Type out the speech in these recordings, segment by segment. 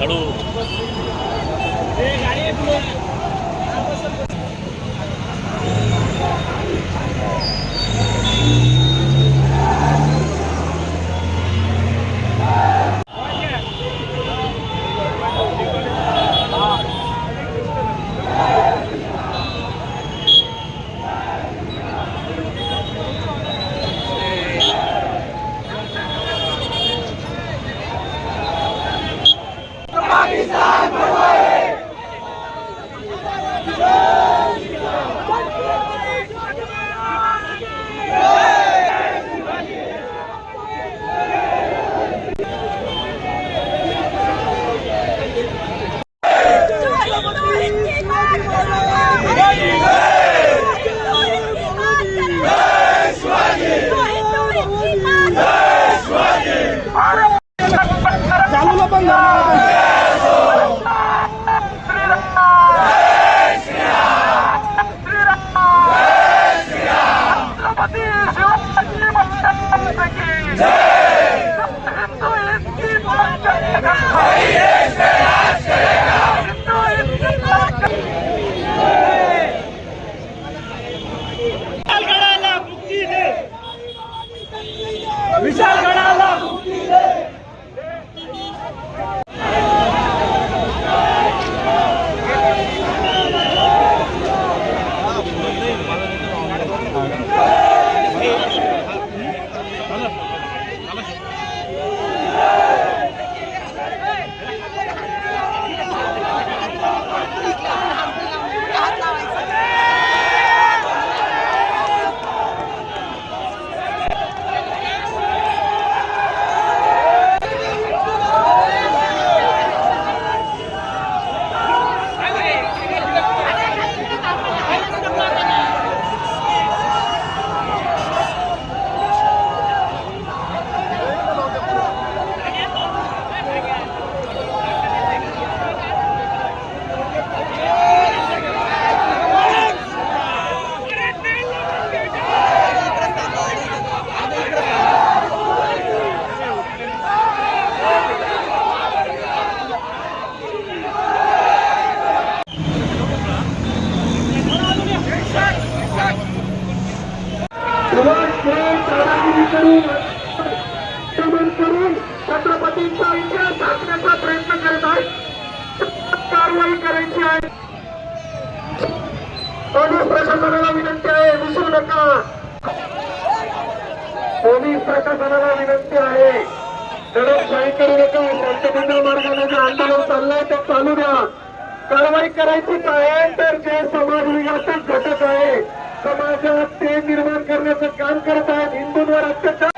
हळू. 棒棒 दमन करून छत्रपतींचा इतिहास झाकण्याचा प्रयत्न करत आहेत कारवाई करायची आहे पोलीस प्रशासनाला विनंती आहे विसरू नका पोलीस प्रशासनाला विनंती आहे दडपशाही करू नका शांततेच्या मार्गाने जे आंदोलन चाललंय ते चालू द्या कारवाई करायचीच आहे तर जे समाज विघातक घटक आहे समाजात ते निर्माण करण्याचं काम करत आहेत हिंदूंवर अत्याचार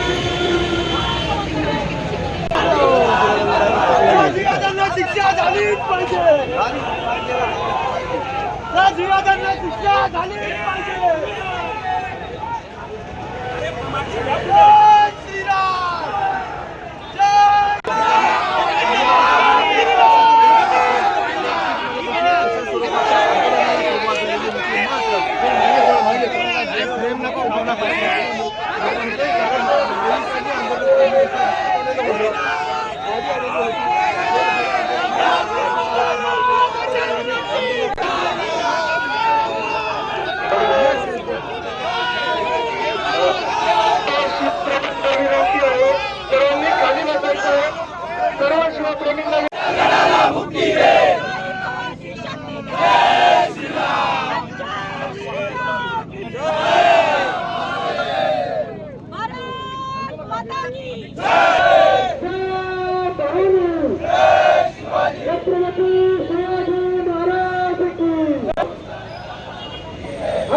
पाहिजे. या जिहादांना शिक्षा झालीच पाहिजे.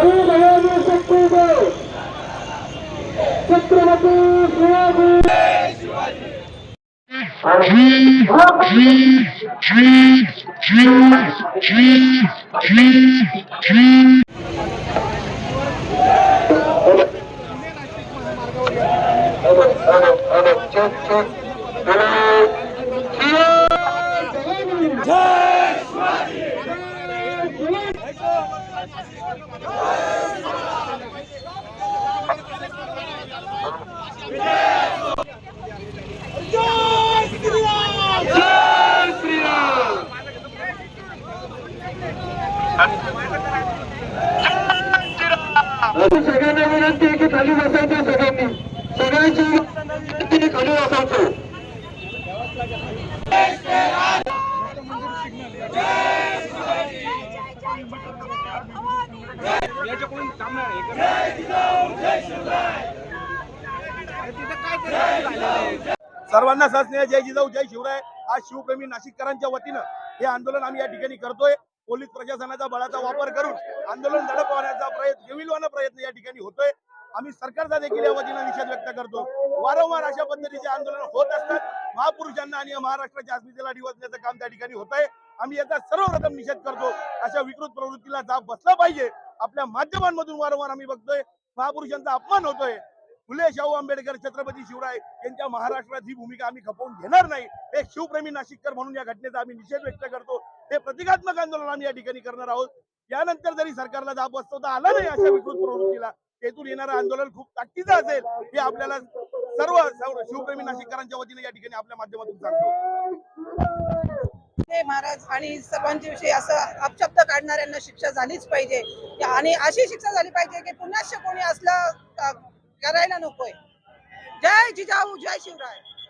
ಶ್ರೀ ನಯನ ಶಕ್ತಿಗೆ Chhatrapati Shivaji Cheese, cheese, cheese, cheese, cheese, cheese. खाली बसायचं सगळ्यांनी सगळ्यांची खाली बसायचं सर्वांना सस्नेह जय जिजाऊ जय शिवराय. आज शिवप्रेमी नाशिककरांच्या वतीनं हे आंदोलन आम्ही या ठिकाणी करतोय. पोलीस प्रशासनाचा बळाचा वापर करून आंदोलन दडपवण्याचा प्रयत्न केविलवाना प्रयत्न या ठिकाणी होतोय. आम्ही सरकारचा देखील या वतीनं निषेध व्यक्त करतो. वारंवार अशा पद्धतीचे आंदोलन होत असतात. महापुरुषांना आणि महाराष्ट्राच्या अस्मितेला डिवचण्याचं काम त्या ठिकाणी होत आहे आम्ही याचा सर्वप्रथम निषेध करतो. अशा विकृत प्रवृत्तीला जाब बसला पाहिजे. आपल्या माध्यमांमधून वारंवार आम्ही बघतोय. महापुरुषांचा अपमान होतोय. फुले शाहू आंबेडकर छत्रपती शिवराय यांच्या महाराष्ट्रात ही भूमिका आम्ही खपवून घेणार नाही. हे शिवप्रेमी नाशिककर म्हणून या घटनेचा आम्ही निषेध व्यक्त करतो. हे प्रतिकात्मक आंदोलन आम्ही या ठिकाणी करणार आहोत. यानंतर जरी सरकारला जाब बसवता आला नाही अशा विकृत प्रवृत्तीला. तेथून येणारं आंदोलन खूप ताकदीचं असेल हे आपल्याला सर्व शिवप्रेमी नाशिककरांच्या वतीने या ठिकाणी आपल्या माध्यमातून सांगतो. हे महाराज आणि सर्वांच्या विषयी असं अपशब्द काढणाऱ्यांना शिक्षा झालीच पाहिजे. आणि अशी शिक्षा झाली पाहिजे की पुन्हा कोणी असलं करायला नकोय. जय जिजाऊ जय शिवराय.